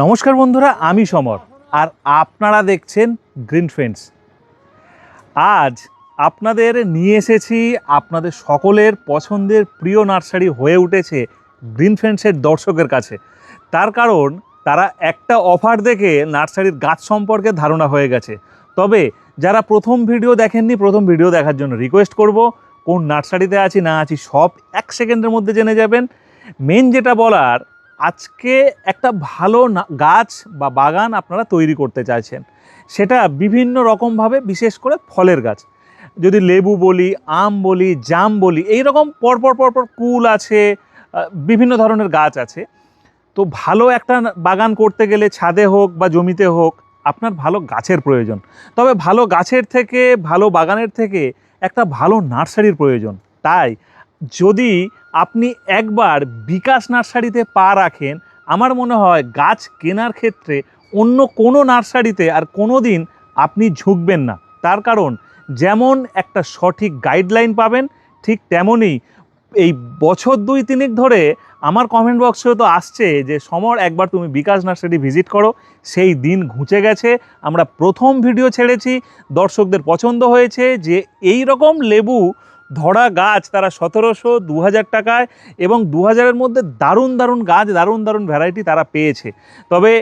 নমস্কার বন্ধুরা, আমি সমর আর আপনারা দেখছেন গ্রিন ফ্রেন্ডস আজ আপনাদের নিয়ে এসেছি আপনাদের সকলের পছন্দের প্রিয় নার্সারি হয়ে উঠেছে গ্রিন ফ্রেন্ডসের দর্শকের কাছে। তার কারণ, তারা একটা অফার দেখে নার্সারির গাছ সম্পর্কে ধারণা হয়ে গেছে। তবে যারা প্রথম ভিডিও দেখেননি, প্রথম ভিডিও দেখার জন্য রিকোয়েস্ট করব, কোন নার্সারিতে আছি, না আছি, সব এক সেকেন্ডের মধ্যে জেনে যাবেন। মেন যেটা বলার আজকে একটা ভালো গাছ বা বাগান আপনারা তৈরি করতে চাইছেন। সেটা বিভিন্ন রকমভাবে, বিশেষ করে ফলের গাছ। যদি লেবু বলি, আম বলি, জাম বলি এই রকম পরপর পরপর কুল আছে বিভিন্ন ধরনের গাছ আছে। তো ভালো একটা বাগান করতে গেলে ছাদে হোক বা জমিতে হোক, আপনার ভালো গাছের প্রয়োজন। তবে ভালো গাছের থেকে, ভালো বাগানের থেকে একটা ভালো নার্সারির প্রয়োজন। তাই যদি আপনি একবার বিকাশ নার্সারিতে পা রাখেন, আমার মনে হয় গাছ কেনার ক্ষেত্রে অন্য কোনো নার্সারিতে আর কোনো দিন আপনি ঝুঁকবেন না। তার কারণ, যেমন একটা সঠিক গাইডলাইন পাবেন, ঠিক তেমনই এই বছর দুই তিনেক ধরে আমার কমেন্ট বক্সেও তো আসছে যে, সমর, একবার তুমি বিকাশ নার্সারি ভিজিট করো, সেই দিন ঘুচে গেছে, আমরা প্রথম ভিডিও ছেড়েছি, দর্শকদের পছন্দ হয়েছে যে এই রকম লেবু ধরা গাছ তারা সতেরোশো দু হাজার টাকায় এবং দু হাজারের মধ্যে দারুণ দারুণ গাছ, দারুণ দারুণ ভ্যারাইটি তারা পেয়েছে। তবে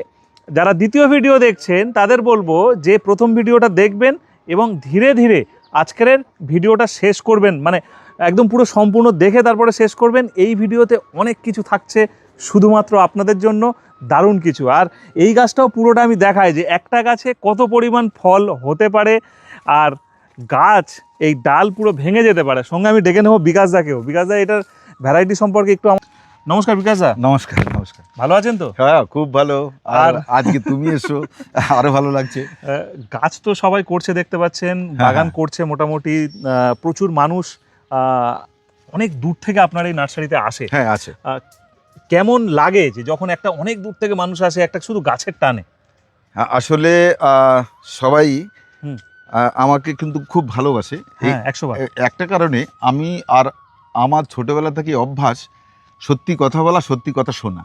যারা দ্বিতীয় ভিডিও দেখছেন, তাদের বলব যে প্রথম ভিডিওটা দেখবেন এবং ধীরে ধীরে আজকের ভিডিওটা শেষ করবেন। মানে একদম পুরো সম্পূর্ণ দেখে তারপরে শেষ করবেন। এই ভিডিওতে অনেক কিছু থাকছে শুধুমাত্র আপনাদের জন্য, দারুণ কিছু। আর এই গাছটাও পুরোটা আমি দেখাই যে একটা গাছে কত পরিমাণ ফল হতে পারে। আর গাছ এই ডাল পুরো ভেঙে যেতে পারে। সঙ্গে আমি ডেকে নেব বিকাশ দাকেও বিকাশ দা এটার ভ্যারাইটি সম্পর্কে একটু নমস্কার বিকাশ বিকাশদা নমস্কার নমস্কার। ভালো আছেন তো? হ্যাঁ খুব ভালো। আর আজকে তুমি এসো আরও ভালো লাগছে। গাছ তো সবাই করছে দেখতে পাচ্ছেন। বাগান হ্যাঁ। করছে মোটামুটি। প্রচুর মানুষ অনেক দূর থেকে আপনার এই নার্সারিতে আসে। হ্যাঁ আছে। কেমন লাগে যে যখন একটা অনেক দূর থেকে মানুষ আসে একটা শুধু গাছের টানে? হ্যাঁ, আসলে সবাই আমাকে কিন্তু খুব ভালোবাসে। হ্যাঁ একটা কারণে আমি আর আমার ছোটবেলা থেকে অভ্যাস সত্যি কথা বলা সত্যি কথা শোনা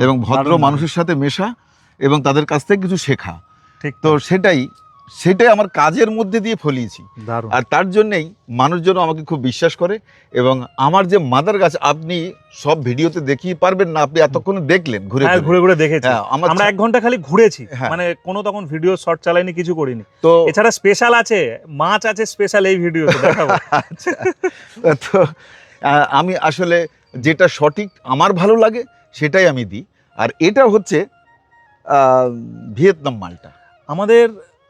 এবং ভদ্র মানুষের সাথে মেশা এবং তাদের কাছ থেকে কিছু শেখা। ঠিক তো সেটাই সেটাই আমার কাজের মধ্যে দিয়ে ফলিয়েছি। আর তার জন্যেই মানুষজন আমাকে খুব বিশ্বাস করে এবং আমার যে মাদার গাছ আপনি সব ভিডিওতে দেখিয়ে পারবেন না আপনি এতক্ষণ দেখলেন ঘুরে হ্যাঁ ঘুরে। ঘুরে দেখেছি। হ্যাঁ, আমার এক ঘণ্টা খালি ঘুরেছি। হ্যাঁ। মানে কোনো তখন ভিডিও শর্ট চালাইনি কিছু করিনি। তো এছাড়া স্পেশাল আছে মাছ আছে স্পেশাল এই ভিডিওতে আচ্ছা, তো আমি আসলে যেটা সঠিক আমার ভালো লাগে সেটাই আমি দিই। আর এটা হচ্ছে ভিয়েতনাম মালটা। আমাদের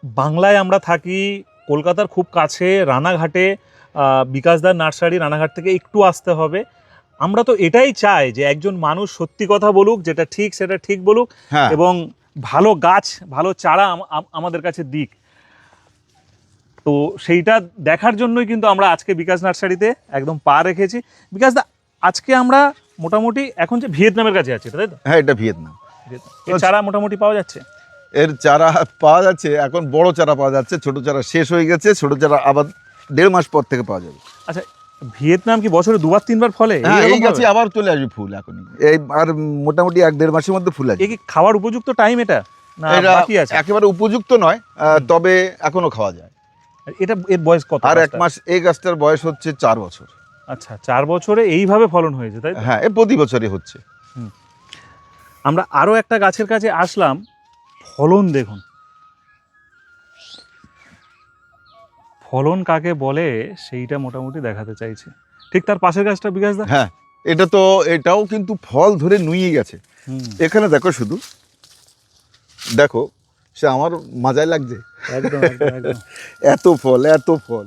বাংলায় আমরা থাকি কলকাতার খুব কাছে রানাঘাটে বিকাশদার নার্সারি রানাঘাট থেকে একটু আসতে হবে। আমরা তো এটাই চাই যে একজন মানুষ সত্যি কথা বলুক যেটা ঠিক সেটা ঠিক বলুক হ্যাঁ। এবং ভালো গাছ ভালো চারা আম- আম- আমাদের কাছে দিক। তো সেইটা দেখার জন্যই কিন্তু আমরা আজকে বিকাশ নার্সারিতে একদম পা রেখেছি। বিকাশ দা আজকে আমরা মোটামুটি এখন যে ভিয়েতনামের কাছে আছি তাই তো? হ্যাঁ এটা ভিয়েতনাম। চারা মোটামুটি পাওয়া যাচ্ছে? এর চারা পাওয়া যাচ্ছে এখন বড় চারা পাওয়া যাচ্ছে ছোট চারা শেষ হয়ে গেছে ছোট চারা আবার দেড় মাস পর থেকে পাওয়া যাবে। আচ্ছা ভিয়েতনাম কি বছরে দুবার তিনবার ফলে? হ্যাঁ এই গাছে আবার চলে আসবে ফুল এখনই। এই আর মোটামুটি এক দেড় মাসের মধ্যে ফুল আসবে। কি খাওয়ার উপযুক্ত টাইম এটা? এটা আছে? একেবারে উপযুক্ত নয় তবে এখনও খাওয়া যায়। এটা এর বয়স কত আর এক মাস এই গাছটার বয়স হচ্ছে চার বছর। আচ্ছা চার বছরে এইভাবে ফলন হয়েছে তাই হ্যাঁ প্রতি বছরই হচ্ছে। আমরা আরও একটা গাছের কাছে আসলাম ফলন দেখুন। ফলন কাকে বলে সেইটা মোটামুটি দেখাতে চাইছে। ঠিক তার পাশের গাছটা বিকাশ দা? হ্যাঁ এটা তো এটাও কিন্তু ফল ধরে নুয়ে গেছে। এখানে দেখো শুধু দেখো সে আমার মজাই লাগছে। এত ফল এত ফল।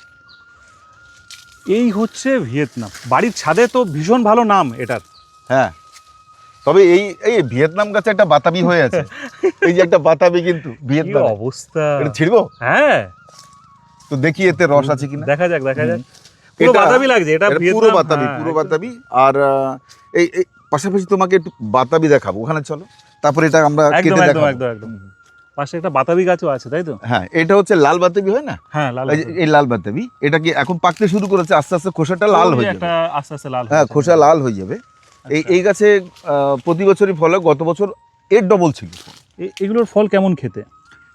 এই হচ্ছে ভিয়েতনাম। বাড়ির ছাদে তো ভীষণ ভালো নাম এটার। হ্যাঁ। তবে এই এই ভিয়েতনাম গাছে একটা বাতাবি হয়ে আছে। এই যে একটা বাতাবি কিন্তু ভিয়েতনাম। অবস্থা। এটা ছিড়বো? হ্যাঁ। তো দেখি এতে রস আছে কিনা। দেখা যাক দেখা যাক। পুরো বাদামি লাগছে এটা পুরো বাতাবি হ্যাঁ, পুরো বাতাবি। আর এই পাশাপাশি তোমাকে একটু বাতাবি দেখাবো। ওখানে চলো। তারপরে এটা আমরা কেটে একদম দেখাবো। একদম একদম। পাশে একটা বাতাবি গাছও আছে তাই তো? হ্যাঁ এটা হচ্ছে লাল বাতাবি হয় না? হ্যাঁ লাল এই লাল বাতাবি। এটা কি এখন পাকতে শুরু করেছে? আস্তে আস্তে খোসাটা লাল হয়ে যাবে। আস্তে আস্তে লাল হ্যাঁ খোসা লাল হয়ে যাবে। এই আচ্ছা। এই গাছে প্রতি বছরই ফলে গত বছর এর ডবল ছিল। এগুলোর ফল কেমন খেতে?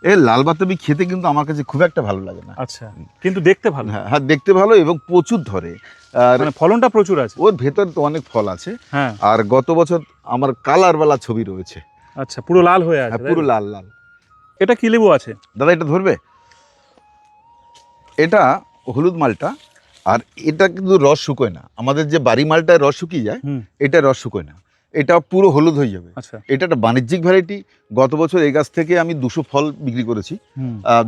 এই লাল বাতাবি খেতে কিন্তু আমার কাছে খুব একটা ভালো লাগে না। আচ্ছা কিন্তু দেখতে ভালো। হ্যাঁ হ্যাঁ দেখতে ভালো এবং প্রচুর ধরে। আর মানে ফলনটা প্রচুর আছে। ওর ভেতর তো অনেক ফল আছে। হ্যাঁ। আর গত বছর আমার কালারওয়ালা ছবি রয়েছে। আচ্ছা পুরো লাল হয়ে আছে হ্যাঁ, পুরো লাল লাল। এটা কি লেবু আছে? দাদা এটা ধরবে? এটা হলুদ মালটা আর এটা কিন্তু রস শুকোয় না। আমাদের যে বাড়ি মালটায় রস শুকিয়ে যায় এটা রস শুকোয় না। এটা পুরো হলুদ হয়ে যাবে। আচ্ছা। এটা একটা বাণিজ্যিক ভ্যারাইটি গত বছর এই গাছ থেকে আমি দুশো ফল বিক্রি করেছি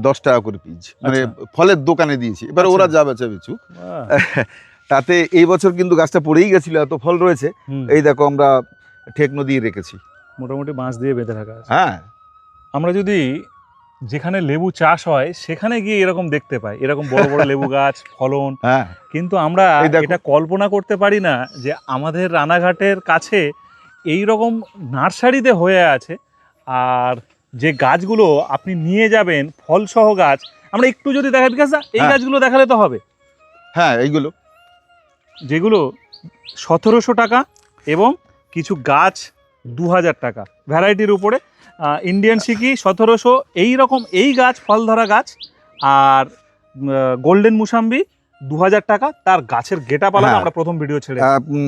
দশ টাকা করে পিস মানে আচ্ছা। ফলের দোকানে দিয়েছি। এবার আচ্ছা। ওরা যা বেচা বেচু তাতে এই বছর কিন্তু গাছটা পড়েই গেছিল এত ফল রয়েছে। এই দেখো আমরা ঠেকনো দিয়ে রেখেছি। মোটামুটি বাঁশ দিয়ে বেঁধে রাখা হ্যাঁ। আমরা যদি যেখানে লেবু চাষ হয় সেখানে গিয়ে এরকম দেখতে পাই। এরকম বড় বড় লেবু গাছ ফলন। হ্যাঁ। কিন্তু আমরা এটা কল্পনা করতে পারি না যে আমাদের রানাঘাটের কাছে এই রকম নার্সারিতে হয়ে আছে। আর যে গাছগুলো আপনি নিয়ে যাবেন ফলসহ গাছ আমরা একটু যদি দেখাই বিকাশ দা, এই হ্যাঁ। গাছগুলো দেখালে তো হবে। হ্যাঁ এইগুলো। যেগুলো সতেরোশো টাকা এবং কিছু গাছ দু হাজার টাকা ভ্যারাইটির উপরে। ইন্ডিয়ান সিকি সতেরোশো এই রকম এই গাছ ফল ধরা গাছ আর গোল্ডেন মুসাম্বি দু হাজার টাকা তার গাছের গেটা পালা হ্যাঁ। আমরা প্রথম ভিডিও ছেড়ে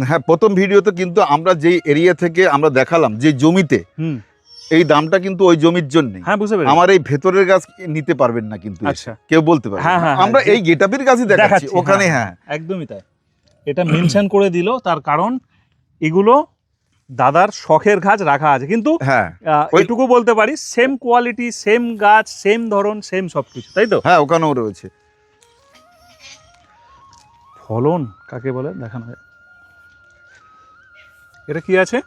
হ্যাঁ প্রথম ভিডিওতে কিন্তু আমরা যেই এরিয়া থেকে আমরা দেখালাম যে জমিতে হুম। এই দামটা কিন্তু ওই জমির জন্য হ্যাঁ বুঝতে আমার এই ভেতরের গাছ নিতে পারবেন না কিন্তু আচ্ছা। কেউ বলতে পারবে হ্যাঁ, হ্যাঁ, হ্যাঁ, আমরা এই গেটাপের গাছই দেখাচ্ছি দেখাচ্ছি, ওখানে হ্যাঁ, হ্যাঁ একদমই তাই। এটা মেনশন করে দিল তার কারণ এগুলো দাদার শখের গাছ রাখা আছে। কিন্তু হ্যাঁ। আহ, ওই- এটুকু বলতে পারি সেম কোয়ালিটি সেম গাছ সেম ধরন সেম সবকিছু তাই তো? হ্যাঁ ওখানেও রয়েছে। ফলন কাকে বলে? দেখানো যায় এটা কি আছে?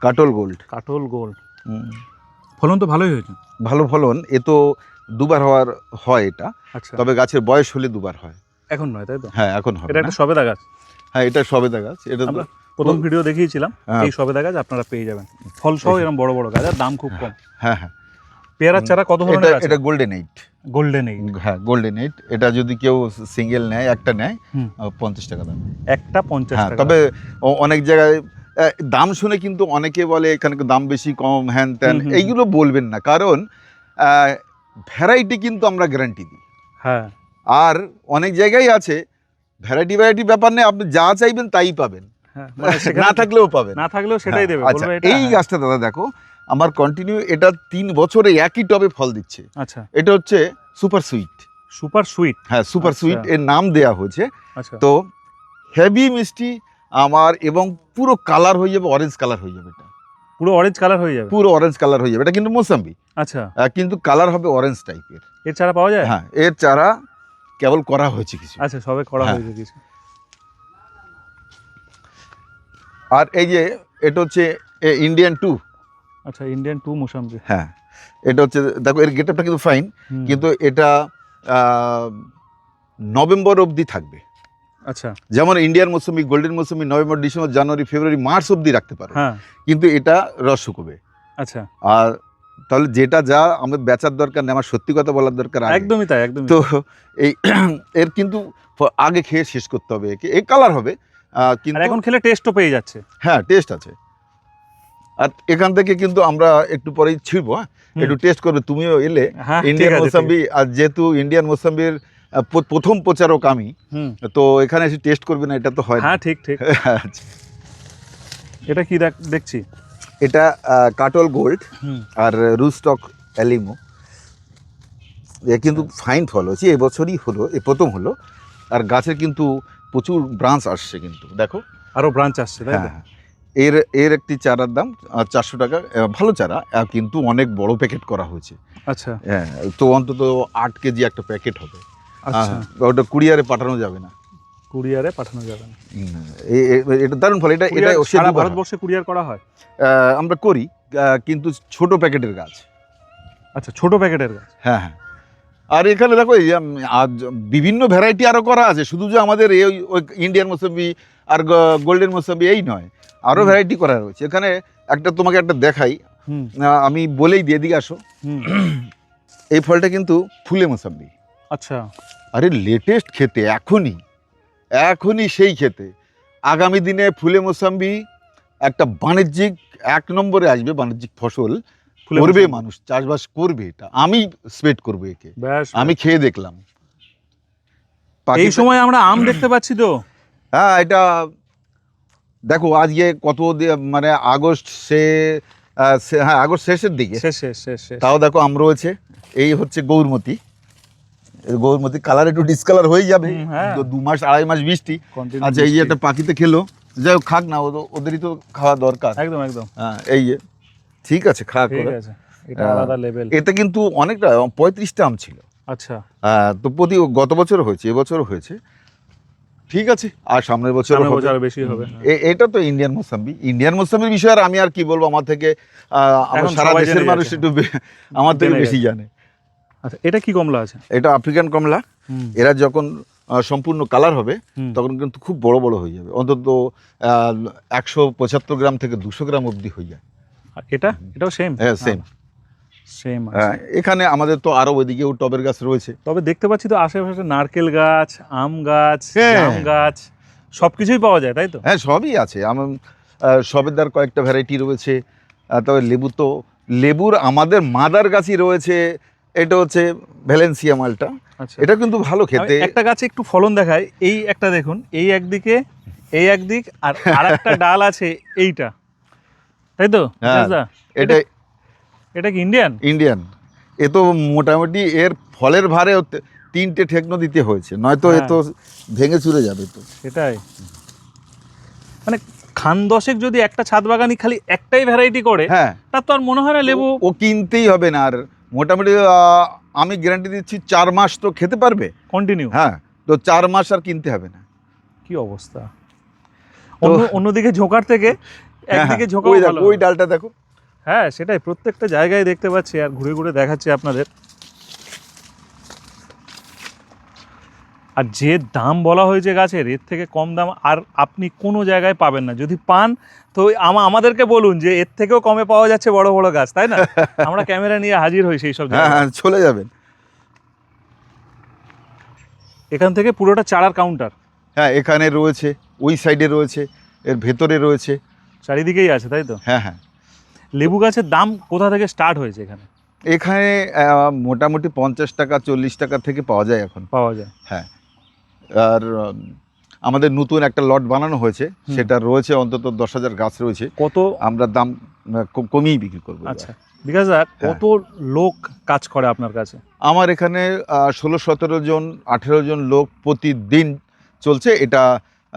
কাটল গোল্ড। কাটল গোল্ড। ফলন তো ভালোই হয়েছে। ভালো ফলন এ তো দুবার হওয়ার হয় এটা। আচ্ছা। তবে গাছের বয়স হলে দুবার হয়। এখন নয় তাই তো? হ্যাঁ এখন হবে এটা একটা সবেদা গাছ। হ্যাঁ এটা সবেদা গাছ। এটা প্রথম ভিডিও দেখিয়েছিলাম হ্যাঁ। এই সবেদা গাছ আপনারা পেয়ে যাবেন। ফল সহ এরকম বড় বড় গাছ আর দাম খুব কম। হ্যাঁ হ্যাঁ। পেয়ারার চারা কত ধরনের আছে? এটা গোল্ডেন এইট গোল্ডেন এইট হ্যাঁ গোল্ডেন এইট এটা যদি কেউ সিঙ্গেল নেয় একটা নেয় পঞ্চাশ টাকা দাম। একটা পঞ্চাশ হ্যাঁ টাকা তবে অনেক জায়গায় দাম শুনে কিন্তু অনেকে বলে এখানে দাম বেশি কম হ্যান ত্যান। এইগুলো বলবেন না। কারণ ভ্যারাইটি কিন্তু আমরা গ্যারান্টি দিই। হ্যাঁ। আর অনেক জায়গায় আছে ভ্যারাইটি ভ্যারাইটি ব্যাপার নেই। আপনি যা চাইবেন তাই পাবেন। না থাকলেও পাবেন। না থাকলেও সেটাই হ্যাঁ, দেবে আচ্ছা এই হ্যাঁ। গাছটা দাদা দেখো আমার কন্টিনিউ এটা তিন বছরে একই টবে ফল দিচ্ছে। আচ্ছা। এটা হচ্ছে সুপার সুইট সুপার সুইট হ্যাঁ সুপার আচ্ছা। সুইট এর নাম দেয়া হয়েছে। আচ্ছা। তো হেভি মিষ্টি আমার এবং পুরো কালার হয়ে যাবে অরেঞ্জ কালার হয়ে যাবে এটা। পুরো অরেঞ্জ কালার হয়ে যাবে? পুরো অরেঞ্জ কালার হয়ে যাবে এটা কিন্তু মোসাম্বি। আচ্ছা। কিন্তু কালার হবে অরেঞ্জ টাইপের এর চারা পাওয়া যায়? হ্যাঁ এর চারা কেবল করা হয়েছে কিছু। আচ্ছা সবে করা হ্যাঁ। হয়েছে কিছু। আর এই যে এটা হচ্ছে ইন্ডিয়ান টু আচ্ছা ইন্ডিয়ান টু মোসাম্বি হ্যাঁ এটা হচ্ছে দেখো এর গেটআপটা কিন্তু ফাইন কিন্তু এটা নভেম্বর অবধি থাকবে। আচ্ছা। যেমন ইন্ডিয়ান মৌসুমি গোল্ডেন মৌসুমি November December January February March অবধি রাখতে পারো। হ্যাঁ। কিন্তু এটা রস শুকোবে। আচ্ছা। আর তাহলে যেটা যা আমাদের বেচার দরকার নেই আমার সত্যি কথা বলার দরকার। একদমই তাই একদম তো এই এর কিন্তু আগে খেয়ে শেষ করতে হবে। এই কালার হবে কিন্তু এখন খেলে টেস্টও পেয়ে যাচ্ছে। হ্যাঁ টেস্ট আছে। আর এখান থেকে কিন্তু আমরা একটু পরেই ছিড়বো হ্যাঁ? একটু টেস্ট করবে তুমিও এলে। হ্যাঁ ইন্ডিয়ান আছে, মোসাম্বি আর যেহেতু ইন্ডিয়ান মোসাম্বির প্রথম প্রচারক আমি তো এখানে এসে টেস্ট করবে না এটা তো হয় না। হ্যাঁ ঠিক ঠিক। আচ্ছা। এটা কি দেখ দেখছি? এটা কাটল গোল্ড আর রুস্টক অ্যালিমো। এ কিন্তু আচ্ছা। ফাইন ফল হচ্ছে এবছরই হলো এ প্রথম হলো। আর গাছের কিন্তু প্রচুর ব্রাঞ্চ আসছে কিন্তু দেখো। আরও ব্রাঞ্চ আসছে তাই হ্যাঁ এর এর একটি চারার দাম চারশো টাকা ভালো চারা কিন্তু অনেক বড় প্যাকেট করা হয়েছে। আচ্ছা। হ্যাঁ তো অন্তত আট কেজি একটা প্যাকেট হবে। আচ্ছা। ওটা কুরিয়ারে পাঠানো যাবে না। কুরিয়ারে পাঠানো যাবে না। এটা দারুণ ফল এটা এটা সারা ভারতবর্ষে কুরিয়ার করা হয়? আমরা করি কিন্তু ছোট প্যাকেটের গাছ। আচ্ছা ছোট প্যাকেটের গাছ? হ্যাঁ হ্যাঁ। আর এখানে দেখো এই, আজ বিভিন্ন ভ্যারাইটি আরও করা আছে। শুধু যে আমাদের এই ওই ইন্ডিয়ান মোসাম্বি আর গোল্ডেন মোসাম্বি এই নয় আরও ভ্যারাইটি করা রয়েছে। এখানে একটা তোমাকে একটা দেখাই। আমি বলেই দিয়ে দিকে আসো। এই ফলটা কিন্তু ফুলে মোসাম্বি। আচ্ছা। আরে লেটেস্ট খেতে এখনই এখনই সেই খেতে। আগামী দিনে ফুলে মোসাম্বি একটা বাণিজ্যিক এক নম্বরে আসবে বাণিজ্যিক ফসল। করবে মানুষ চাষবাস করবে এটা। আমি স্প্রেড করব একে। আমি খেয়ে দেখলাম। এই সময় আমরা আম দেখতে পাচ্ছি তো? হ্যাঁ এটা দেখো আজকে কত মানে আগস্ট সে হ্যাঁ আগস্ট শেষের দিকে। তাও দেখো আম রয়েছে। এই হচ্ছে গৌরমতি। গৌরমতি কালার একটু ডিসকালার হয়ে যাবে। হ্যাঁ। দু মাস আড়াই মাস বৃষ্টি। আচ্ছা এই যে একটা পাখিতে খেলো। যাই হোক খাক না ওদের- ওদেরই তো খাওয়া দরকার। একদম একদম। হ্যাঁ এই ঠিক আছে খাক ঠিক আছে এটা আলাদা লেভেল এতে কিন্তু অনেকটা পঁয়ত্রিশটা আম ছিল। আচ্ছা। তো প্রতি গত বছর হয়েছে এবছরও হয়েছে। ঠিক আছে আর সামনের বছর বেশি হবে এটা তো ইন্ডিয়ান মোসাম্বি ইন্ডিয়ান মোসাম্বির বিষয়ে আর আমি আর কি বলব আমার থেকে আমার সারা দেশের মানুষ একটু আমার থেকে বেশি জানে। আচ্ছা এটা কি কমলা আছে? এটা আফ্রিকান কমলা। এরা যখন সম্পূর্ণ কালার হবে তখন কিন্তু খুব বড় বড় হয়ে যাবে। অন্তত একশো পঁচাত্তর গ্রাম থেকে দুশো গ্রাম অবধি হয়ে যায়। এটা? এটাও সেম হ্যাঁ সেম সেম এখানে আমাদের তো আরও ওইদিকেও টবের গাছ রয়েছে। তবে দেখতে পাচ্ছি তো আশেপাশে নারকেল গাছ আম গাছ হ্যাঁ। জাম গাছ সবকিছুই পাওয়া যায় তাই তো? হ্যাঁ সবই আছে। আমার আহ, সবেদার কয়েকটা ভ্যারাইটি রয়েছে। তবে লেবু তো লেবুর আমাদের মাদার গাছই রয়েছে। এটা হচ্ছে ভ্যালেন্সিয়া মালটা। আচ্ছা। এটা কিন্তু ভালো খেতে। একটা গাছে একটু ফলন দেখায় এই একটা দেখুন এই একদিকে এই একদিক আর আরেকটা ডাল আছে এইটা। তাই তো হ্যাঁ। এটা এটা কি ইন্ডিয়ান ইন্ডিয়ান এ তো মোটামুটি এর ফলের ভারে তিনটে ঠেকনো দিতে হয়েছে। নয়তো এ হ্যাঁ। তো ভেঙে চুরে যাবে তো। সেটাই। মানে খান দশেক যদি একটা ছাদ বাগানি খালি একটাই ভ্যারাইটি করে হ্যাঁ। তার তো আর মনে হয় না লেবু ও কিনতেই হবে না। আর মোটামুটি আমি গ্যারান্টি দিচ্ছি চার মাস তো খেতে পারবে। কন্টিনিউ হ্যাঁ তো চার মাস আর কিনতে হবে না। কি অবস্থা। অন্যদিকে ঝোঁকার থেকে একদিকে হ্যাঁ, ঝোঁকা ওই দেখো ওই ডালটা দেখো। হ্যাঁ সেটাই প্রত্যেকটা জায়গায় দেখতে পাচ্ছি আর ঘুরে ঘুরে দেখাচ্ছি আপনাদের। আর যে দাম বলা হয়েছে গাছের এর থেকে কম দাম আর আপনি কোনো জায়গায় পাবেন না। যদি পান তো আমা আমাদেরকে বলুন যে এর থেকেও কমে পাওয়া যাচ্ছে বড় বড় গাছ তাই না? আমরা ক্যামেরা নিয়ে হাজির হই সেই সব হ্যাঁ হ্যাঁ চলে যাবেন। এখান থেকে পুরোটা চারার কাউন্টার হ্যাঁ এখানে রয়েছে ওই সাইডে রয়েছে এর ভেতরে রয়েছে। চারিদিকেই আছে তাই তো? হ্যাঁ হ্যাঁ। লেবু গাছের দাম কোথা থেকে স্টার্ট হয়েছে এখানে? এখানে মোটামুটি পঞ্চাশ টাকা চল্লিশ টাকা থেকে পাওয়া যায় এখন। পাওয়া যায়। হ্যাঁ। আর আমাদের নতুন একটা লট বানানো হয়েছে। সেটা রয়েছে অন্তত দশ হাজার গাছ রয়েছে। কত? আমরা দাম কমিয়েই বিক্রি করব। আচ্ছা। দা কত লোক কাজ করে আপনার কাছে? আমার এখানে ষোলো সতেরো জন আঠেরো জন লোক প্রতিদিন চলছে। এটা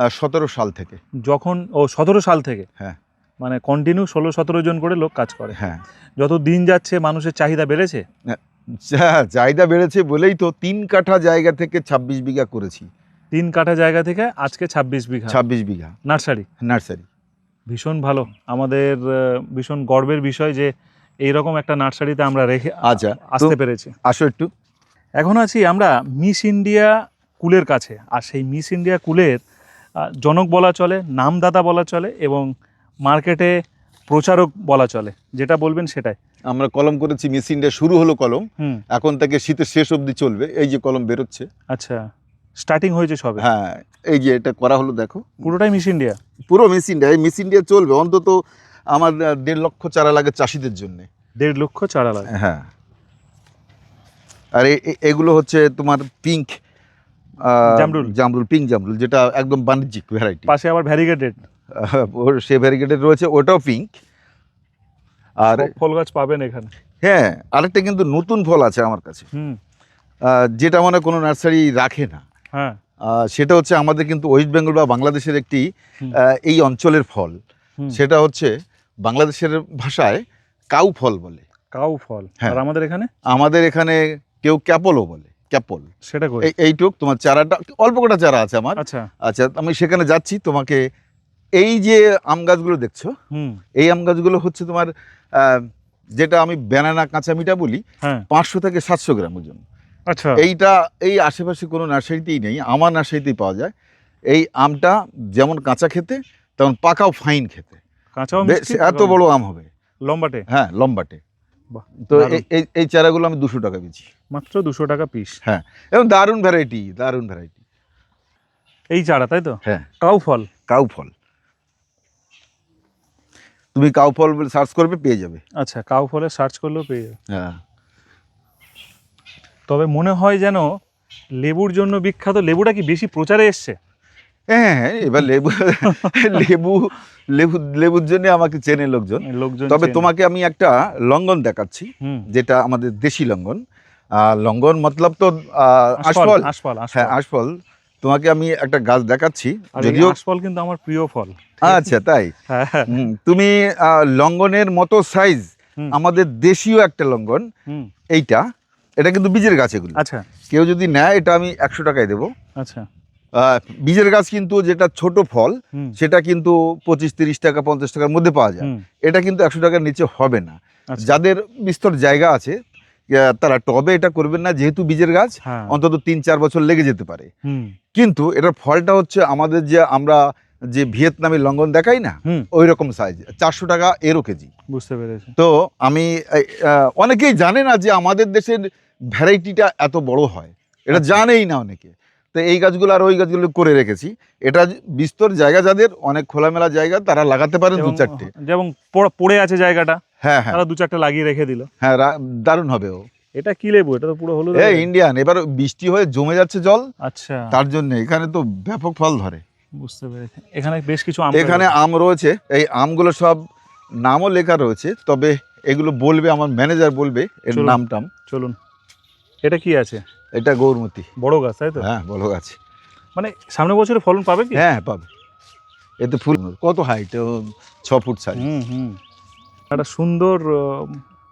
সতেরো সাল থেকে। যখন ও সতেরো সাল থেকে? হ্যাঁ। মানে কন্টিনিউ ষোলো সতেরো জন করে লোক কাজ করে। হ্যাঁ। যত দিন যাচ্ছে মানুষের চাহিদা বেড়েছে? যা- চাহিদা বেড়েছে বলেই তো তিন কাঠা জায়গা থেকে ছাব্বিশ বিঘা করেছি। তিন কাঠা জায়গা থেকে আজকে ছাব্বিশ বিঘা। ছাব্বিশ বিঘা। নার্সারি? নার্সারি। ভীষণ ভালো। আমাদের ভীষণ গর্বের বিষয় যে এইরকম একটা নার্সারিতে আমরা রেখে আচ্ছা, আসতে পেরেছি। আসো একটু। এখন আছি আমরা মিস ইন্ডিয়া কুলের কাছে। আর সেই মিস ইন্ডিয়া কুলের জনক বলা চলে নামদাতা বলা চলে এবং মার্কেটে প্রচারক বলা চলে। যেটা বলবেন সেটাই। আমরা কলম করেছি মিস ইন্ডিয়া শুরু হলো কলম। এখন থেকে শীতের শেষ অবধি চলবে এই যে কলম বেরোচ্ছে। আচ্ছা স্টার্টিং হয়েছে সবে? হ্যাঁ এই যে এটা করা হলো দেখো। পুরোটাই মিস ইন্ডিয়া? পুরো মিস ইন্ডিয়া এই মিস ইন্ডিয়া চলবে অন্তত আমার দেড় লক্ষ চারা লাগে চাষিদের জন্য। দেড় লক্ষ চারা লাগে? হ্যাঁ। আর এগুলো হচ্ছে তোমার পিঙ্ক জামরুল। জামরুল পিঙ্ক জামরুল যেটা একদম বাণিজ্যিক ভ্যারাইটি পাশে আবার ভ্যারিগেটেড ওর সে ভ্যারিগেটেড রয়েছে ওটাও পিঙ্ক আর ফল গাছ পাবেন এখানে। হ্যাঁ আরেকটা কিন্তু নতুন ফল আছে আমার কাছে। যেটা মানে কোনো নার্সারি রাখে না। হ্যাঁ। সেটা হচ্ছে আমাদের কিন্তু ওয়েস্ট বেঙ্গল বা বাংলাদেশের একটি এই অঞ্চলের ফল। সেটা হচ্ছে বাংলাদেশের ভাষায় কাউ ফল বলে। কাউ ফল। হ্যাঁ। আর আমাদের এখানে? আমাদের এখানে কেউ ক্যাপলও বলে। ক্যাপল সেটা এইটুক তোমার চারাটা অল্প কটা চারা আছে আমার। আচ্ছা। আচ্ছা আমি সেখানে যাচ্ছি তোমাকে এই যে আম গাছগুলো দেখছ হুম। এই আম গাছগুলো হচ্ছে তোমার যেটা আমি ব্যানানা কাঁচা মিঠা বলি হ্যাঁ। পাঁচশো থেকে সাতশো গ্রাম ওজন। আচ্ছা। এইটা এই আশেপাশে কোনো নার্সারিতেই নেই আমার নার্সারিতেই পাওয়া যায়। এই আমটা যেমন কাঁচা খেতে তেমন পাকাও ফাইন খেতে। কাঁচাও এত বড় আম হবে। লম্বাটে? হ্যাঁ লম্বাটে। বাহ, তো এই- চারাগুলো আমি দুশো টাকা বেচি। মাত্র দুশো টাকা পিস হ্যাঁ এবং দারুণ ভ্যারাইটি দারুণ ভ্যারাইটি এই চারা তাই তো? হ্যাঁ। কাউ ফল। কাউ ফল। তুমি কাউ ফল সার্চ করবে পেয়ে যাবে। আচ্ছা কাউ ফলে সার্চ করলেও পেয়ে যাবে। হ্যাঁ। তবে মনে হয় যেন লেবুর জন্য বিখ্যাত লেবুটা কি বেশি প্রচারে এসছে? হ্যাঁ হ্যাঁ এবার লেবু লেবু লেবু লেবুর জন্য আমাকে চেনে লোকজন। লোকজন তবে তোমাকে আমি একটা লঙ্ঘন দেখাচ্ছি হুম। যেটা আমাদের দেশি লঙ্ঘন আহ, লঙ্ঘন মতলব তো আশফল হ্যাঁ আশফল। তোমাকে আমি একটা গাছ দেখাচ্ছি। যদিও আশফল কিন্তু আমার প্রিয় ফল। আচ্ছা তাই। হ্যাঁ হ্যাঁ। তুমি লঙ্গনের মতো সাইজ আমাদের দেশীয় একটা লঙ্গন এইটা এটা কিন্তু বীজের গাছ এগুলো। আচ্ছা। কেউ যদি নেয় এটা আমি একশো টাকায় দেবো। আচ্ছা। বীজের গাছ কিন্তু যেটা ছোট ফল সেটা কিন্তু পঁচিশ তিরিশ টাকা পঞ্চাশ টাকার মধ্যে পাওয়া যায়। এটা কিন্তু একশো টাকার নিচে হবে না। আচ্ছা। যাদের বিস্তর জায়গা আছে তারা টবে এটা করবেন না যেহেতু বীজের গাছ হ্যাঁ। অন্তত তিন চার বছর লেগে যেতে পারে। কিন্তু এটার ফলটা হচ্ছে আমাদের যে আমরা যে ভিয়েতনামি লঙ্ঘন দেখাই না ওই রকম সাইজ চারশো টাকা এরও কেজি। বুঝতে পেরেছি। তো আমি অনেকেই জানে না যে আমাদের দেশের ভ্যারাইটিটা এত বড় হয়। এটা আচ্ছা। জানেই না অনেকে। তো এই গাছগুলো আর ওই গাছগুলো করে রেখেছি। এটা বিস্তর জায়গা যাদের অনেক খোলামেলা জায়গা তারা লাগাতে পারেন দু চারটে যেমন পড়ে আছে জায়গাটা। হ্যাঁ হ্যাঁ। তারা দু চারটে লাগিয়ে রেখে দিল। হ্যাঁ দারুণ হবে ও। এটা কি লেবু? এটা তো পুরো হলুদ এই ইন্ডিয়ান এবার বৃষ্টি হয়ে জমে যাচ্ছে জল। আচ্ছা। তার জন্য এখানে তো ব্যাপক ফল ধরে। বুঝতে পেরেছি। এখানে বেশ কিছু আম এখানে আম রয়েছে। এই আমগুলো সব নামও লেখা রয়েছে তবে এগুলো বলবে আমার ম্যানেজার বলবে এর নাম টাম চলুন। এটা কি আছে? এটা গৌরমতি। বড় গাছ তাই তো? হ্যাঁ বড় গাছ। মানে সামনে বছরে ফলন পাবে কি? হ্যাঁ পাবে। এতে ফুল কত হাইট ছ ফুট সাইজ হুম হুম। একটা সুন্দর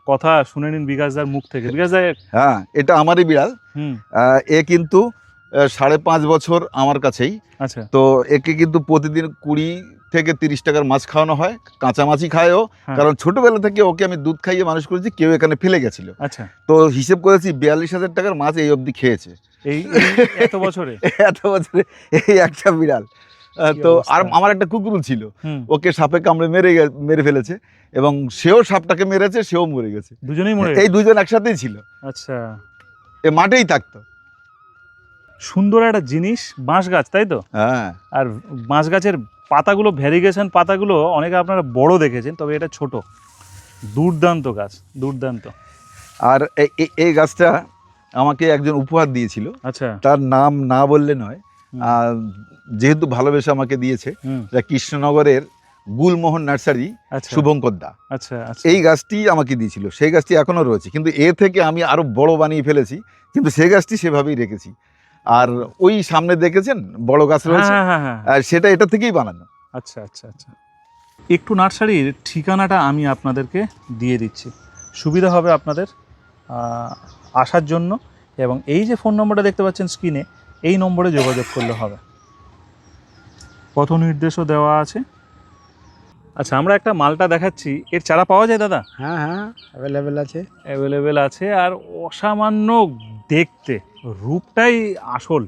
কথা শুনে নিন বিকাশদার মুখ থেকে। বিকাশদা হ্যাঁ এটা আমারই বিড়াল। এ কিন্তু সাড়ে পাঁচ বছর আমার কাছেই। আচ্ছা। তো একে কিন্তু প্রতিদিন কুড়ি থেকে তিরিশ টাকার মাছ খাওয়ানো হয় কাঁচা মাছই খায় ও। হ্যাঁ। কারণ ছোটবেলা থেকে ওকে আমি দুধ খাইয়ে মানুষ করেছি কেউ এখানে ফেলে গেছিল। আচ্ছা। তো হিসেব করেছি বিয়াল্লিশ হাজার টাকার মাছ এই অবধি খেয়েছে। এই এত বছরে? এত বছরে এই একটা বিড়াল। তো আর আমার একটা কুকুর ছিল। ওকে সাপে কামড়ে মেরে মেরে ফেলেছে এবং সেও সাপটাকে মেরেছে সেও মরে গেছে। দুজনেই মরে এই? দুজন একসাথেই ছিল। আচ্ছা। এ মাঠেই থাকতো। সুন্দর একটা জিনিস বাঁশ গাছ তাই তো? হ্যাঁ। আর বাঁশ গাছের পাতাগুলো ভ্যারিগেশন পাতাগুলো অনেকে আপনারা বড় দেখেছেন তবে এটা ছোট। দুর্দান্ত গাছ দুর্দান্ত। আর এই- গাছটা আমাকে একজন উপহার দিয়েছিল। আচ্ছা। তার নাম না বললে নয় যেহেতু ভালোবেসে আমাকে দিয়েছে যা কৃষ্ণনগরের গুলমোহন নার্সারি আচ্ছা। শুভঙ্কর দা। আচ্ছা আচ্ছা। এই গাছটি আমাকে দিয়েছিল সেই গাছটি এখনও রয়েছে। কিন্তু এ থেকে আমি আরও বড় বানিয়ে ফেলেছি কিন্তু সেই গাছটি সেভাবেই রেখেছি। আর ওই সামনে দেখেছেন? বড় গাছ রয়েছে? হ্যাঁ হ্যাঁ হ্যাঁ। আর সেটা এটা থেকেই বানানো। আচ্ছা আচ্ছা আচ্ছা। একটু নার্সারির ঠিকানাটা আমি আপনাদেরকে দিয়ে দিচ্ছি। সুবিধা হবে আপনাদের আসার জন্য। এবং এই যে ফোন নম্বরটা দেখতে পাচ্ছেন স্ক্রিনে এই নম্বরে যোগাযোগ করলে হবে। পথ নির্দেশও দেওয়া আছে। আচ্ছা আমরা একটা মালটা দেখাচ্ছি। এর চারা পাওয়া যায় দাদা? হ্যাঁ হ্যাঁ অ্যাভেলেবেল আছে। অ্যাভেলেবেল আছে আর অসামান্য দেখতে রূপটাই আসল।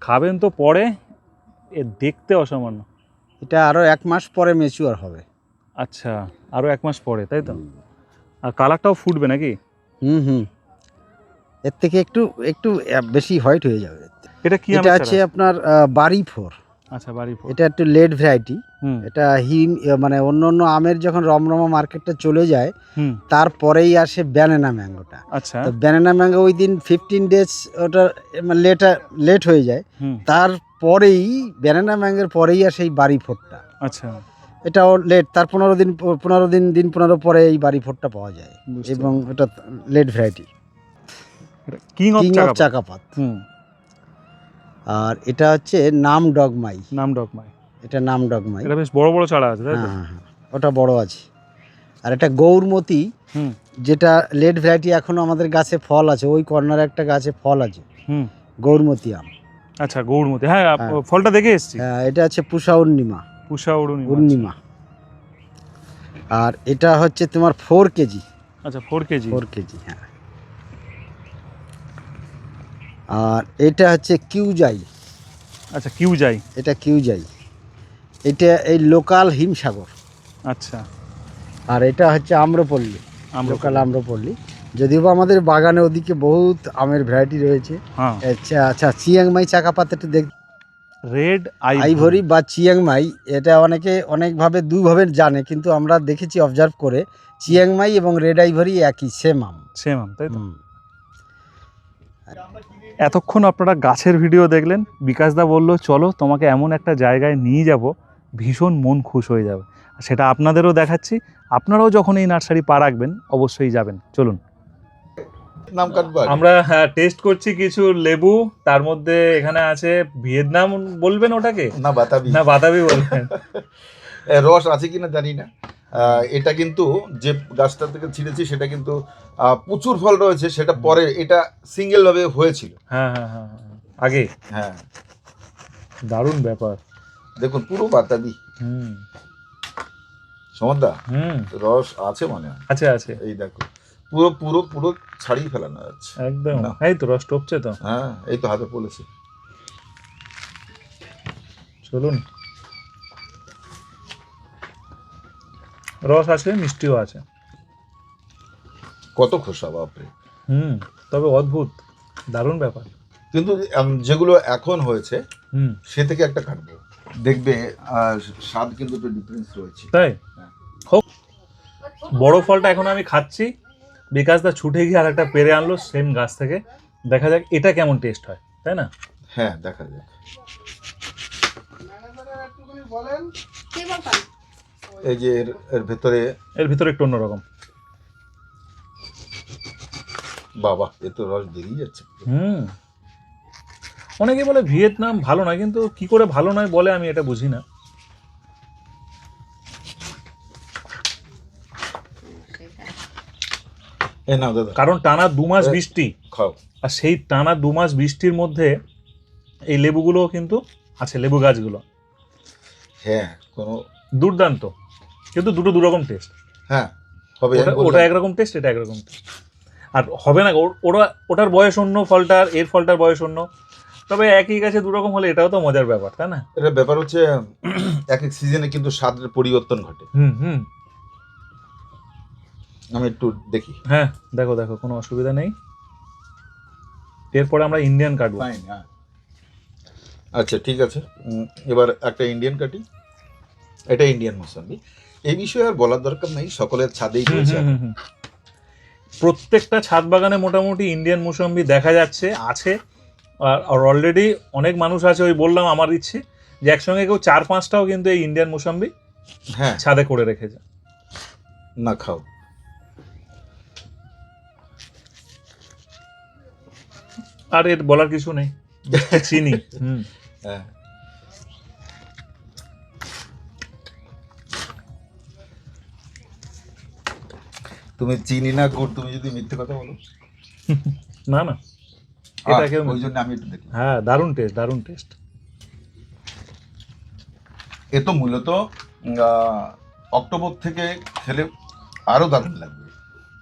খাবেন তো পরে এ দেখতে অসামান্য। এটা আরও এক মাস পরে ম্যাচিওর হবে। আচ্ছা আরও এক মাস পরে তাই তো? আর কালারটাও ফুটবে নাকি? হুম হুম। এর থেকে একটু একটু বেশি হোয়াইট হয়ে যাবে। এটা কি এটা আছে আপনার বাড়ি ফোর। আচ্ছা বাড়ি ফল। এটা একটু লেট ভ্যারাইটি এটা হিম মানে অন্য অন্য আমের যখন রমরমা মার্কেটটা চলে যায় তারপরেই আসে ব্যানানা ম্যাঙ্গোটা আচ্ছা। তো ব্যানানা ম্যাঙ্গো ওই দিন ফিফটিন ডেজ ওটা লেটা লেট হয়ে যায়। তারপরেই ব্যানানা ম্যাঙ্গোর পরেই আসে এই বাড়ি ফোরটা। আচ্ছা। এটাও লেট তার পনেরো দিন পনেরো দিন দিন পনেরো পরে এই বাড়ি ফোরটা পাওয়া যায়। এবং এটা লেট ভ্যারাইটি কিং অফ চাকাপাত হুম। আর এটা হচ্ছে নাম ডগমাই। নাম ডকমাই এটা নাম ডগমাই। এটা বেশ বড় বড় চারা আছে তাই হ্যাঁ হ্যাঁ হ্যাঁ। ওটা বড় আছে। আর এটা গৌরমতি হুম। যেটা লেট ভ্যারাইটি এখনও আমাদের গাছে ফল আছে ওই কর্নারে একটা গাছে ফল আছে। হুম। গৌরমতি আম। আচ্ছা গৌরমতি। হ্যাঁ হ্যাঁ। ফলটা দেখে এসেছি। হ্যাঁ, এটা আছে পুষা উর্ণিমা পুষা উড়ুনি পূর্ণিমা আর এটা হচ্ছে তোমার ফোর কেজি। আচ্ছা ফোর কেজি। ফোর কেজি হ্যাঁ। আর এটা হচ্ছে কিউজাই। আচ্ছা কিউ যাই এটা কিউজাই। এটা এই লোকাল হিমসাগর। আচ্ছা। আর এটা হচ্ছে আম্রপল্লী। আমরা লোকাল আম্রপল্লী। যদিও বা আমাদের বাগানে ওদিকে বহুত আমের ভ্যারাইটি রয়েছে। হ্যাঁ। আচ্ছা আচ্ছা চিয়াংমাই চাকাপাত একটু দেখ রেড আইভরি বা চিয়াংমাই এটা অনেকে অনেকভাবে দুইভাবে জানে কিন্তু আমরা দেখেছি অবজার্ভ করে চিয়াংমাই এবং রেড আইভরি একই সেম আম। সেম আম তাই তো। এতক্ষণ আপনারা গাছের ভিডিও দেখলেন। বিকাশদা বলল চলো তোমাকে এমন একটা জায়গায় নিয়ে যাব ভীষণ মন খুশ হয়ে যাবে। আর সেটা আপনাদেরও দেখাচ্ছি। আপনারাও যখন এই নার্সারি পা রাখবেন অবশ্যই যাবেন। চলুন। নাম আমরা হ্যাঁ টেস্ট করছি কিছু লেবু তার মধ্যে এখানে আছে ভিয়েতনাম বলবেন ওটাকে? না বাতাবি। না বাতাবি বলবেন। রস আছে কিনা জানি না। এটা কিন্তু যে গাছটা থেকে ছিঁড়েছি সেটা কিন্তু প্রচুর ফল রয়েছে সেটা পরে এটা সিঙ্গেল ভাবে হয়েছিল। হ্যাঁ হ্যাঁ হ্যাঁ হ্যাঁ। আগে? হ্যাঁ। দারুণ ব্যাপার। দেখুন পুরো বাতাবি হুম। সমদা হুম। রস আছে মনে হয়? আছে আছে। এই দেখো পুরো পুরো পুরো ছাড়িয়ে ফেলানো যাচ্ছে একদম। এই তো রস টপছে তো। হ্যাঁ এই তো হাতে পড়েছে। চলুন। রস আছে মিষ্টিও আছে। কত খোসা বাপরে। হুম তবে অদ্ভুত দারুণ ব্যাপার। কিন্তু যেগুলো এখন হয়েছে হুম। সে থেকে একটা কাটবো। দেখবে স্বাদ কিন্তু একটু ডিফারেন্স রয়েছে। তাই। হোক বড় ফলটা এখন আমি খাচ্ছি। বিকাশ দা ছুটে গিয়ে আর একটা পেরে আনলো সেম গাছ থেকে। দেখা যাক এটা কেমন টেস্ট হয় তাই না? হ্যাঁ দেখা যাক। এই যে এর এর ভেতরে এর ভিতরে একটু অন্যরকম। বাবা এ তো রস বেরিয়ে যাচ্ছে। হুম। অনেকে বলে ভিয়েতনাম ভালো নয় কিন্তু কি করে ভালো নয় বলে আমি এটা বুঝি না। এ না দাদা। কারণ টানা দু মাস বৃষ্টি। খাও। আর সেই টানা দু মাস বৃষ্টির মধ্যে এই লেবুগুলো কিন্তু আছে লেবু গাছগুলো। হ্যাঁ কোনো দুর্দান্ত। কিন্তু দুটো দু রকম টেস্ট হ্যাঁ হবে ওটা একরকম টেস্ট এটা একরকম টেস্ট আর হবে না ওর- ওটার বয়স অন্য ফলটার এর ফলটার বয়স অন্য। তবে একই গাছে দু রকম হলে এটাও তো মজার ব্যাপার তাই না? এটা ব্যাপার হচ্ছে এক এক সিজনে কিন্তু স্বাদের পরিবর্তন ঘটে। হুম হুম। আমি একটু দেখি। হ্যাঁ দেখো দেখো কোনো অসুবিধা নেই। এরপরে আমরা ইন্ডিয়ান কাটবো হ্যাঁ। আচ্ছা ঠিক আছে। এবার একটা ইন্ডিয়ান কাটি এটা ইন্ডিয়ান মোসাম্বি এই বিষয়ে আর বলার দরকার নেই সকলের ছাদেই রয়েছে। প্রত্যেকটা ছাদ বাগানে মোটামুটি ইন্ডিয়ান মুসম্বি দেখা যাচ্ছে আছে। আর অলরেডি অনেক মানুষ আছে ওই বললাম আমার ইচ্ছে যে একসঙ্গে কেউ চার পাঁচটাও কিন্তু এই ইন্ডিয়ান মুসম্বি হ্যাঁ। ছাদে করে রেখেছে। না খাও। আর এর বলার কিছু নেই চিনি। হ্যাঁ। তুমি চিনি না গুড় তুমি যদি মিথ্যে কথা বলো। না না। এটা কেউ ওই জন্য আমি একটু দেখি হ্যাঁ দারুণ টেস্ট দারুণ টেস্ট এ তো মূলত অক্টোবর থেকে খেলে আরও দারুণ লাগবে।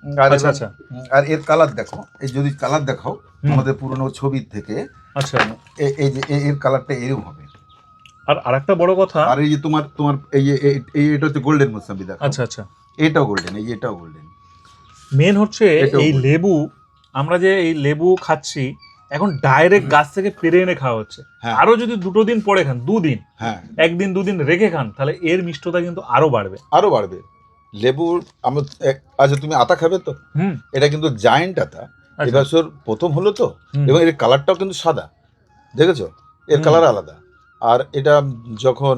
আর আচ্ছা আচ্ছা। আর এর কালার দেখো এই যদি কালার দেখাও আমাদের পুরনো ছবির থেকে আচ্ছা। এই যে এর কালারটা এরকম হবে। আর আরেকটা বড় কথা আর এই যে তোমার তোমার এই এটা হচ্ছে গোল্ডেন মোসাম্বি দেখো। আচ্ছা আচ্ছা। এটাও গোল্ডেন এই এটাও গোল্ডেন মেন হচ্ছে এই লেবু আমরা যে এই লেবু খাচ্ছি এখন ডাইরেক্ট গাছ থেকে পেরে এনে খাওয়া হচ্ছে। হ্যাঁ। আরও যদি দুটো দিন পরে খান দুদিন হ্যাঁ। একদিন দুদিন রেখে খান তাহলে এর মিষ্টতা কিন্তু আরও বাড়বে। আরও বাড়বে। লেবুর আমার আচ্ছা তুমি আতা খাবে তো? এটা কিন্তু জায়েন্ট আতা। আচ্ছা। এবছর প্রথম হলো তো এবং এর কালারটাও কিন্তু সাদা। দেখেছ? এর কালার আলাদা। আর এটা যখন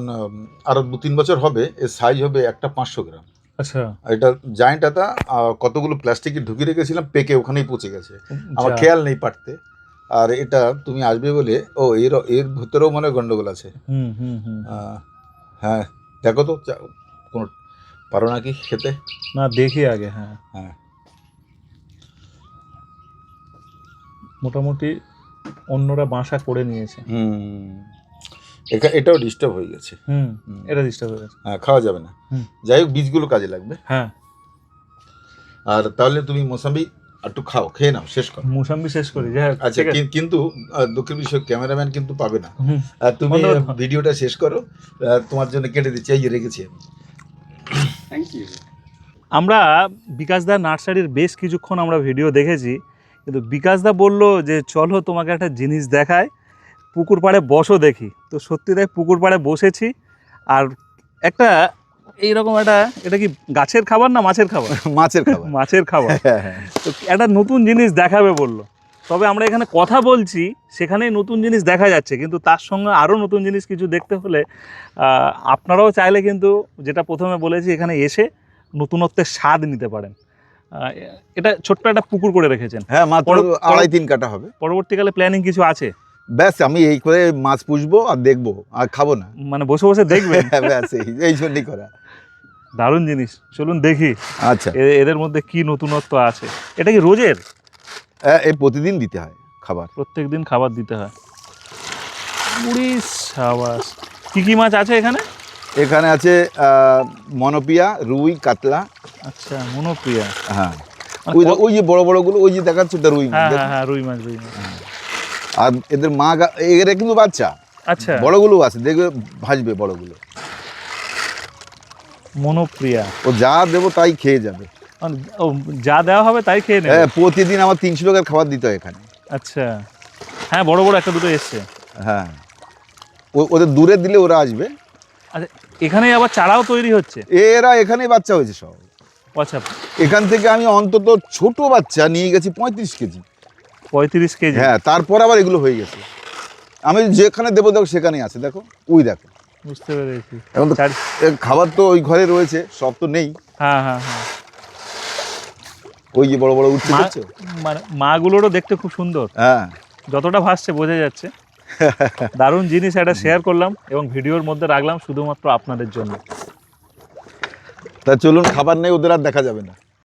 আরও দু তিন বছর হবে এর সাইজ হবে একটা পাঁচশো গ্রাম। আচ্ছা। এটা জায়েন্ট আতা কতগুলো প্লাস্টিকে ঢুকিয়ে রেখেছিলাম পেকে ওখানেই পচে গেছে। আমার খেয়াল নেই পারতে। আর এটা তুমি আসবে বলে ও এর এর ভেতরেও মনে গন্ডগোল আছে। হুম হুম হুম। হ্যাঁ দেখো তো কোনো পারো নাকি খেতে? না দেখি আগে হ্যাঁ। হ্যাঁ। মোটামুটি অন্যরা বাসা করে নিয়েছে। হুম। এখা- এটাও ডিস্টার্ব হয়ে গেছে। হুম হুম। এটা ডিস্টার্ব হয়ে গেছে। হ্যাঁ খাওয়া যাবে না। যাই হোক বীজগুলো কাজে লাগবে। হ্যাঁ। আর তাহলে তুমি মোসাম্বি একটু খাও খেয়ে নাও শেষ করো। মুসাম্বি শেষ করি যাই আচ্ছা কিন্তু দুঃখের বিষয় ক্যামেরাম্যান কিন্তু পাবে না। আর তুমি ভিডিওটা শেষ করো তোমার জন্য কেটে দিচ্ছি এই রেখেছি আমি। আমরা বিকাশদা নার্সারির বেশ কিছুক্ষণ আমরা ভিডিও দেখেছি কিন্তু বিকাশদা বলল যে চলো তোমাকে একটা জিনিস দেখায়। পুকুর পাড়ে বসো দেখি। তো সত্যি তাই পুকুর পাড়ে বসেছি। আর একটা এইরকম একটা এটা কি গাছের খাবার না মাছের খাবার? মাছের খাবার। মাছের খাবার। হ্যাঁ, হ্যাঁ। তো একটা নতুন জিনিস দেখাবে বলল। তবে আমরা এখানে কথা বলছি সেখানেই নতুন জিনিস দেখা যাচ্ছে। কিন্তু তার সঙ্গে আরও নতুন জিনিস কিছু দেখতে হলে আপনারাও চাইলে কিন্তু যেটা প্রথমে বলেছি এখানে এসে নতুনত্বের স্বাদ নিতে পারেন। এটা ছোট্ট একটা পুকুর করে রেখেছেন। হ্যাঁ মাত্র আড়াই তিন কাটা হবে। পরবর্তীকালে প্ল্যানিং কিছু আছে? ব্যাস আমি এই করে মাছ পুষবো আর দেখব আর খাব না। মানে বসে বসে দেখবে হ্যাঁ, ব্যাস এই জন্যই করা। দারুণ জিনিস। চলুন দেখি। আচ্ছা। এ- এদের মধ্যে কি নতুনত্ব আছে? এটা কি রোজের? হ্যাঁ, এই প্রতিদিন দিতে হয় খাবার। প্রত্যেক দিন খাবার দিতে হয়। উড়িস সাবাস। কি কি মাছ আছে এখানে? এখানে আছে মনোপিয়া রুই কাতলা। আচ্ছা মনোপিয়া। হ্যাঁ। মানে ওই ওই যে বড় বড়গুলো ওই যে দেখাচ্ছে রুই মাছ হ্যাঁ হ্যাঁ হ্যাঁ রুই মাছ রুই মাছ। আর এদের মা এরা কিন্তু বাচ্চা। আচ্ছা। বড়গুলো আছে দেখবে ভাসবে বড়গুলো। মনোপ্রিয়া। ও যা দেবো তাই খেয়ে যাবে। যা দেওয়া হবে তাই খেয়ে নেবে? হ্যাঁ প্রতিদিন আমার তিনশো টাকার খাবার দিতে হয় এখানে। আচ্ছা। হ্যাঁ বড় বড় একটা দুটো এসছে। হ্যাঁ। ও- ওদের দূরে দিলে ওরা আসবে। আচ্ছা এখানেই আবার চারাও তৈরি হচ্ছে? এরা এখানেই বাচ্চা হয়েছে সব। আচ্ছা। এখান থেকে আমি অন্তত ছোট বাচ্চা নিয়ে গেছি পঁয়ত্রিশ কেজি। পঁয়ত্রিশ কেজি। হ্যাঁ তারপর আবার এগুলো হয়ে গেছে। আমি যেখানে দেবো দেখো সেখানেই আছে দেখো। ওই দেখো। বুঝতে পেরেছি। এখন তো খাবার তো ওই ঘরে রয়েছে সব তো নেই। হ্যাঁ হ্যাঁ হ্যাঁ। ওই যে বড় বড় উঠছে মানে মাগুলোরও দেখতে খুব সুন্দর। হ্যাঁ। যতটা ভাসছে বোঝা যাচ্ছে। দারুণ জিনিস এটা শেয়ার করলাম এবং ভিডিওর মধ্যে রাখলাম শুধুমাত্র আপনাদের জন্য। তা চলুন খাবার নেই ওদের আর দেখা যাবে না।